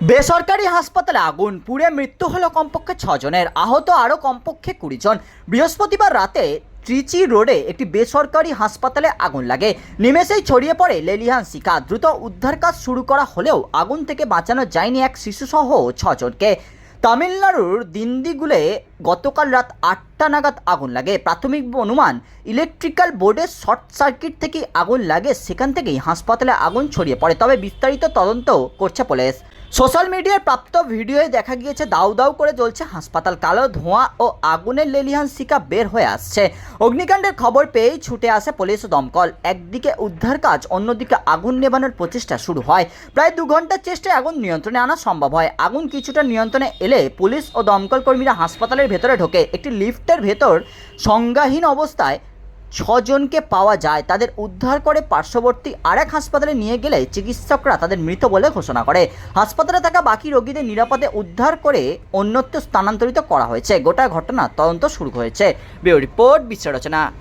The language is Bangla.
বেসরকারি হাসপাতালে আগুন, পুড়ে মৃত্যু হলো কমপক্ষে ছজনের, আহত আরও কমপক্ষে কুড়ি জন বৃহস্পতিবার রাতে ত্রিচি রোডে একটি বেসরকারি হাসপাতালে আগুন লাগে। নিমেষেই ছড়িয়ে পড়ে লেলিহান শিকা দ্রুত উদ্ধার কাজ শুরু করা হলেও আগুন থেকে বাঁচানো যায়নি এক শিশুসহ ছজনকে। তামিলনাড়ুর দিন্দিগুলে গতকাল রাত আটটা নাগাদ আগুন লাগে। প্রাথমিক অনুমান, ইলেকট্রিক্যাল বোর্ডের শর্ট সার্কিট থেকে আগুন লাগে। সেখান থেকেই হাসপাতালে আগুন ছড়িয়ে পড়ে। তবে বিস্তারিত তদন্ত করছে পুলিশ। সোশ্যাল মিডিয়ায় প্রাপ্ত ভিডিওয়ে দেখা গিয়েছে, দাউ দাউ করে জ্বলছে হাসপাতাল, কালো ধোঁয়া ও আগুনের লেলিহান শিকা বের হয়ে আসছে। অগ্নিকাণ্ডের খবর পেয়েই ছুটে আসে পুলিশ ও দমকল। একদিকে উদ্ধার কাজ, অন্যদিকে আগুন নেভানোর প্রচেষ্টা শুরু হয়। প্রায় দু ঘণ্টার চেষ্টায় আগুন নিয়ন্ত্রণে আনা সম্ভব হয়। আগুন কিছুটা নিয়ন্ত্রণে এলে পুলিশ ও দমকল কর্মীরা হাসপাতালের ভেতরে ঢোকে। একটি লিফটের ভেতর সংজ্ঞাহীন অবস্থায় ছজনকে পাওয়া যায়। তাদের উদ্ধার করে পার্শ্ববর্তী আরেক হাসপাতালে নিয়ে গেলে চিকিৎসকরা তাদের মৃত বলে ঘোষণা করে। হাসপাতালে থাকা বাকি রোগীদের নিরাপদে উদ্ধার করে অন্যত্র স্থানান্তরিত করা হয়েছে। গোটা ঘটনা তদন্ত শুরু হয়েছে। Bureau report বিশ্লেষণা